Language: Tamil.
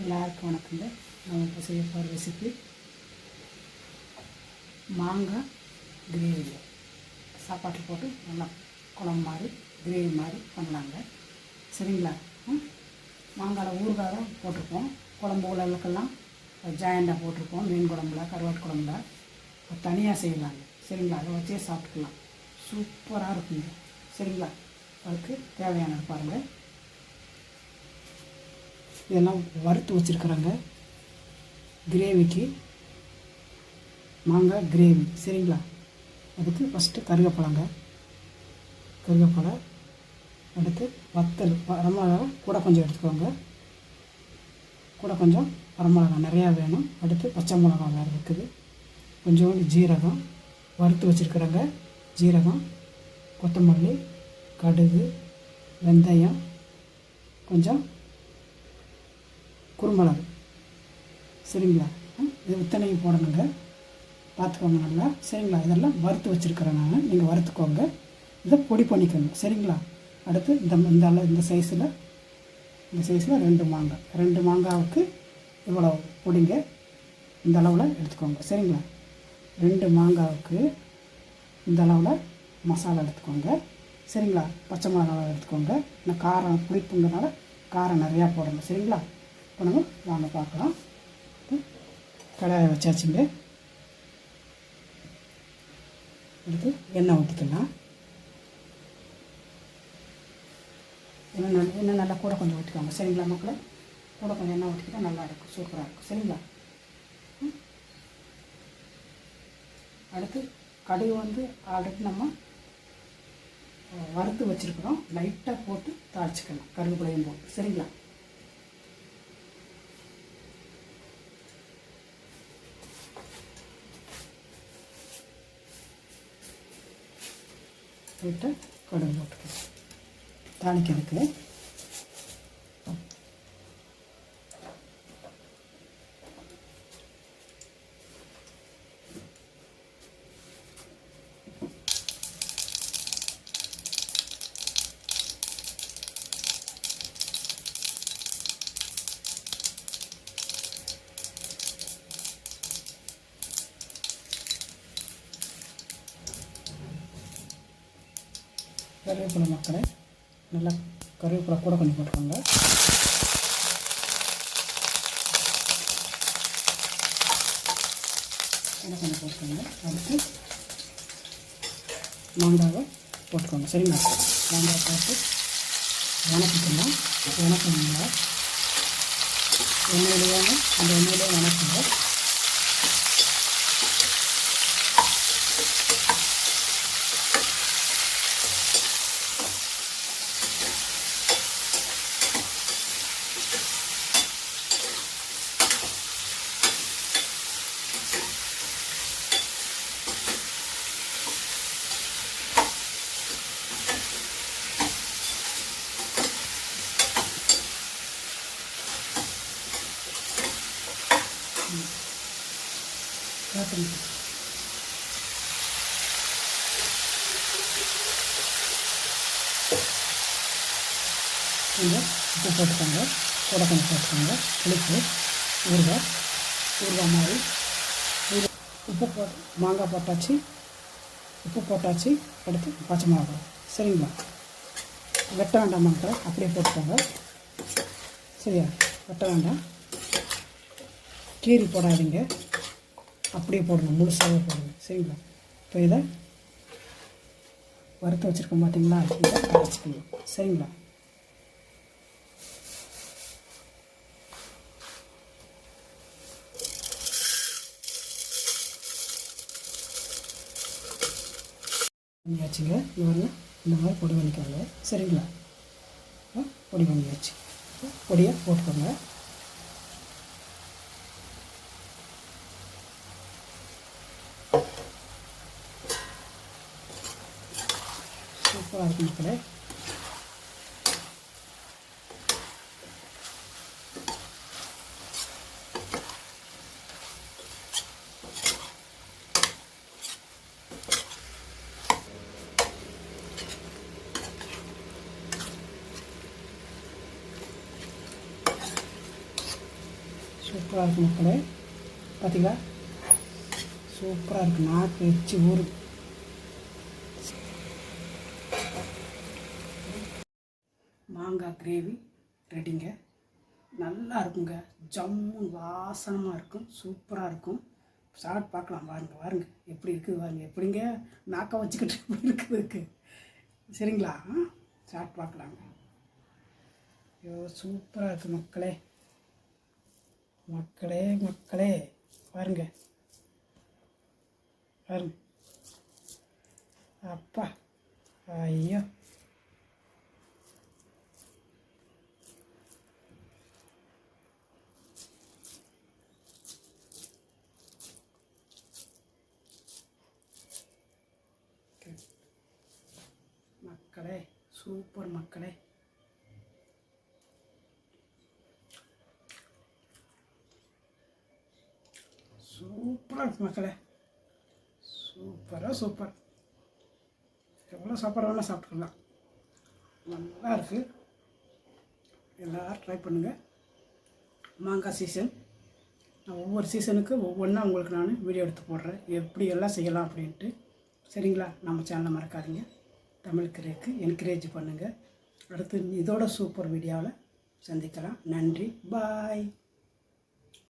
எல்லாருக்கும் வணக்கங்க. நம்ம இப்போ செய்ய போகிற ரெசிபி மாங்காய் கிரேவி. சாப்பாட்டில் போட்டு நல்லா குழம்பு மாதிரி கிரேவி மாதிரி பண்ணலாங்க. சரிங்களா? மாங்காயில் ஊறுகாய் தான் போட்டிருப்போம் குழம்பு உலகளுக்கெல்லாம் ஜாயண்டாக போட்டிருப்போம் மீன் குழம்புல கருவாட்டு குழம்புல. தனியாக செய்யலாங்க. சரிங்களா? அதை வச்சே சாப்பிட்டுக்கலாம். சூப்பராக இருக்குங்க. சரிங்களா? அதுக்கு தேவையானது பாருங்கள் இதெல்லாம் வறுத்து வச்சுருக்குறேங்க. கிரேவிக்கு மாங்காய் கிரேவி சரிங்களா? அதுக்கு ஃபஸ்ட்டு கருவேப்பிலங்க கருவேப்பிலை அடுத்து வத்தல் வரமிளகா கூட கொஞ்சம் எடுத்துக்கோங்க. கூட கொஞ்சம் வரமிளகா நிறையா வேணும். அடுத்து பச்சை மிளகா வேறு இருக்குது. கொஞ்சோண்டு ஜீரகம் வறுத்து வச்சுருக்குறேங்க. ஜீரகம் கொத்தமல்லி கடுகு வெந்தயம் கொஞ்சம் குறுமிளகு சரிங்களா? இது இத்தனையும் போடணுங்க. பார்த்துக்கோங்க நல்லா. சரிங்களா? இதெல்லாம் வறுத்து வச்சுருக்கிறேன் நான். நீங்கள் வறுத்துக்கோங்க. இதை பொடி பண்ணிக்கோங்க சரிங்களா? அடுத்து இந்த இந்த அளவு இந்த சைஸில் இந்த சைஸில் ரெண்டு மாங்காய் ரெண்டு மாங்காவுக்கு இவ்வளோ பொடிங்க. இந்த அளவில் எடுத்துக்கோங்க. சரிங்களா? ரெண்டு மாங்காவுக்கு இந்த அளவில் மசாலா எடுத்துக்கோங்க. சரிங்களா? பச்சை மிளகாய் எடுத்துக்கோங்க. இந்த காரம் புளிப்புங்கிறனால காரம் நிறையா போடணும். சரிங்களா? இப்போ வாங்க பார்க்கலாம். கடாயை வச்சாச்சுங்க. அடுத்து எண்ணெய் ஊற்றிக்கலாம் எண்ணெய் நல்லா எண்ணெய் நல்லா கூட கொஞ்சம் ஊற்றிக்கோங்க சரிங்களா மக்களை? கூட கொஞ்சம் எண்ணெய் ஊற்றிக்கிட்டால் நல்லா இருக்கும். சூப்பராக இருக்கும். சரிங்களா? அடுத்து கடுகு வந்து ஆல்ரெடி நம்ம வறுத்து வச்சுருக்குறோம். லைட்டாக போட்டு தாளிச்சிக்கலாம். கருவேப்பிலையும் போட்டு. சரிங்களா? போட்டு கடுகு போட்டுக்கலாம். தாளிக்கிறதுக்கு. கருவேப்பிலை மக்களை நல்லா கருவேப்பிலை கூட கொஞ்சம் போட்டுக்கோங்க. கூட கொஞ்சம் போட்டுக்கோங்க. அடுத்து மாங்காவை போட்டுக்கோங்க. சரிங்களா மாங்காய் போட்டு வணக்கிக்கலாம். வணக்கணுங்களா எண்ணெயிலேயே அந்த எண்ணெயிலே வணக்குங்க. காட்டுங்க கொஞ்சம் உப்பு போட்டுக்கோங்க. கூட கொஞ்சம் போட்டுக்கோங்க புளிப்பு ஊறுகாய் ஊறுகாய் மாதிரி உப்பு போட்டு மாங்காய் போட்டாச்சு உப்பு போட்டாச்சு அடுத்து பச்சை மிளகா சரிங்களா? வெட்ட வேண்டாம் மக்களை அப்படியே போட்டுக்கோங்க. சரியா? வெட்ட வேண்டாம். கீரி போடாதீங்க. அப்படியே போடணும் முழுசாகவே போடுங்க சரிங்களா? இப்போ இதை வறுத்து வச்சுருக்கோம் பார்த்தீங்களா இதை அரைச்சிக்கணும் சரிங்களா? பண்ணியாச்சுங்க. இந்த இந்த மாதிரி பொடி பண்ணிக்கோங்க. சரிங்களா? ஆ, பொடி பண்ணியாச்சு. பொடியை போட்டுக்கோங்க. पानी को इसमें சூப்பராக இருக்கும் மக்களே பார்த்தீங்களா சூப்பராக இருக்குது நாக்கு எச்சு ஊருக்கு மாங்காய் கிரேவி ரெடிங்க. நல்லா இருக்குங்க. ஜம்மு வாசனமாக இருக்கும். சூப்பராக இருக்கும். சாப்பிட்டு பார்க்கலாம். வாருங்க வாருங்க. எப்படி இருக்குது வாருங்க. எப்படிங்க நாக்கை வச்சுக்கிட்டு எப்படி இருக்குதுக்கு சரிங்களா? சாப்பிட்டு பார்க்கலாங்க. ஐயோ சூப்பராக இருக்குது மக்களே. மக்களே மக்களே. பாருங்க பாருங்க அப்பா. ஐயோ மக்களே சூப்பர் மக்களே. சூப்பராக இருக்கு மக்களே. சூப்பராக சூப்பர். எவ்வளோ சாப்பாடு வேணால் சாப்பிட்டுக்கலாம். நல்லா இருக்குது எல்லோரும் ட்ரை பண்ணுங்கள் மாங்காய் சீசன் நான் ஒவ்வொரு சீசனுக்கு ஒவ்வொன்றா உங்களுக்கு நான் வீடியோ எடுத்து போடுறேன். எப்படி எல்லாம் செய்யலாம் அப்படின்ட்டு. சரிங்களா? நம்ம சேனலை மறக்காதீங்க. தமிழ் கிரேக்கு என்கரேஜ் பண்ணுங்கள் அடுத்து இதோட சூப்பர் வீடியோவில் சந்திக்கலாம். நன்றி. பாய்